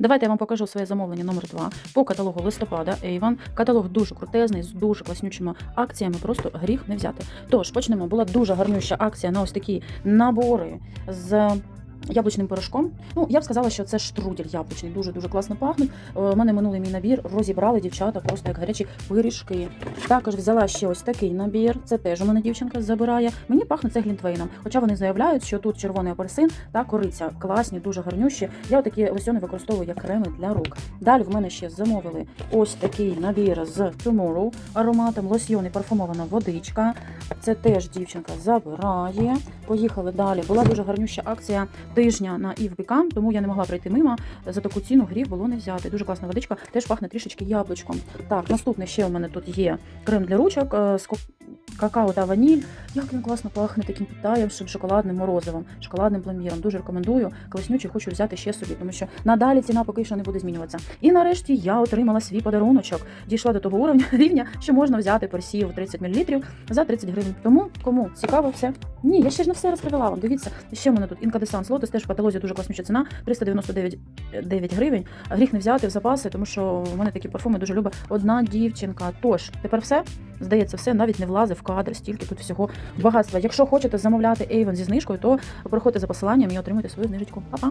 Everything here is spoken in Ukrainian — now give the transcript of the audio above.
Давайте я вам покажу своє замовлення номер 2 по каталогу листопада Avon. Каталог дуже крутезний, з дуже класнючими акціями, просто гріх не взяти. Тож почнемо. Була дуже гарнюща акція на ось такі набори з. Яблучним порошком. Ну, я б сказала, що це штрудель яблучний, дуже дуже класно пахнуть. Е, У мене минулий мій набір розібрали дівчата просто як гарячі пиріжки. Також взяла ще ось такий набір. Це теж у мене дівчинка забирає. Мені пахне це глінтвейном. Хоча вони заявляють, що тут червоний апельсин та кориця. Класні, дуже гарнющі. Я такі лосьони використовую як креми для рук. Далі в мене ще замовили ось такий набір з Tomorrow ароматом лосьйон парфумована водичка. Це теж дівчинка забирає. Поїхали далі. Була дуже гарнюща акція тижня на Івбікам, тому я не могла пройти мимо. За таку ціну гріх було не взяти. Дуже класна водичка, теж пахне трішечки яблучком. Так, наступне ще у мене тут є крем для ручок е, з какао та ваніль. Як він класно пахне таким підтаявшим шоколадним морозивом, шоколадним пломбіром. Дуже рекомендую. Класнючий хочу взяти ще собі, тому що надалі ціна поки що не буде змінюватися. І нарешті я отримала свій подаруночок. Дійшла до того уровня рівня, що можна взяти персів 30 мл за 30 гривень. Тому кому цікаво все. Ні, я ще ж не все розповіла вам. Дивіться, ще в мене тут інкадесанс лотос, теж в каталозі дуже класнюча ціна 399 9 гривень. Гріх не взяти в запаси, тому що в мене такі парфуми дуже любить одна дівчинка. Тож тепер все здається, все навіть не влазить в кадр, стільки тут всього багатства. Якщо хочете замовляти Avon зі знижкою, то проходьте за посиланням і отримуйте свою знижечку. Па-па!